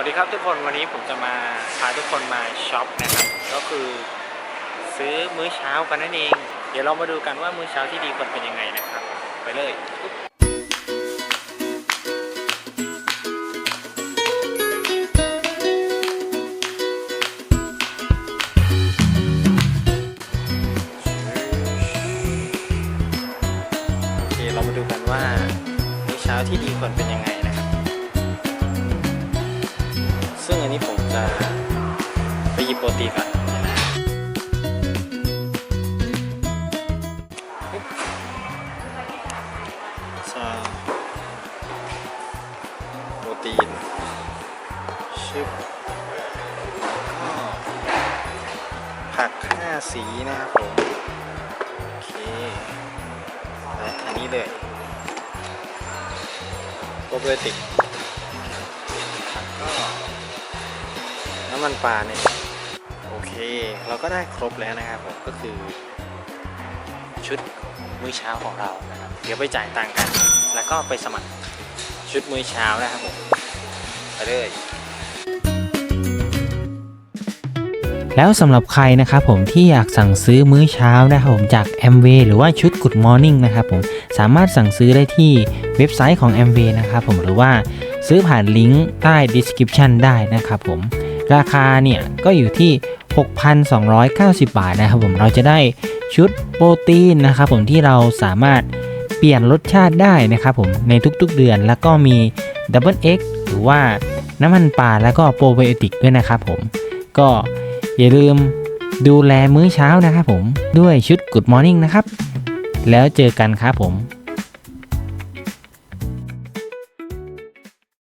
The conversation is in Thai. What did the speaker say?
วัสดีครับทุกคนวันนี้ผมจะมาพาทุกคนมาช็อปนะครับก็คือซื้อมื้อเช้ากันนั่นเอง เดี๋ยวเรามาดูกันว่ามื้อเช้าที่ดีควรเป็นยังไงนะครับ ไปเลยโอเคเรามาดูกันว่ามื้อเช้าที่ดีควรเป็นยังไงนะ ซึ่งอันนี้ผมจะไปหยิบโปรตีนก่อนปึ๊บใช่โปรตีนชึบผักห้าสีนะครับผม โอเค และอันนี้เลยโปรไบโอติก น้ำมันปลาเนี่ยโอเค เราก็ได้ครบแล้วนะครับผมก็คือ ชุดมื้อเช้าของเรานะครับเดี๋ยวไปจ่ายตังค์กัน แล้วก็ไปสมัครชุดมื้อเช้านะครับผมไปเลยแล้วสำหรับใครนะครับผมที่อยากสั่งซื้อมื้อเช้านะครับผมจาก m w หรือว่าชุด Good Morning นะครับผมสามารถสั่งซื้อได้ที่เว็บไซต์ของ m w นะครับผมหรือว่าซื้อผ่านลิงก์ใต้ description ได้นะครับผม ราคาเนี่ยก็อยู่ที่ 6,290 บาทนะครับผมเราจะได้ชุดโปรตีนนะครับผมที่เราสามารถเปลี่ยนรสชาติได้นะครับผมในทุกๆเดือนแล้วก็มี Double X หรือว่าน้ำมันปลาแล้วก็โปรไบโอติกด้วยนะครับผมก็อย่าลืมดูแลมื้อเช้านะครับผมด้วยชุด Good Morning นะครับ แล้วเจอกันครับผม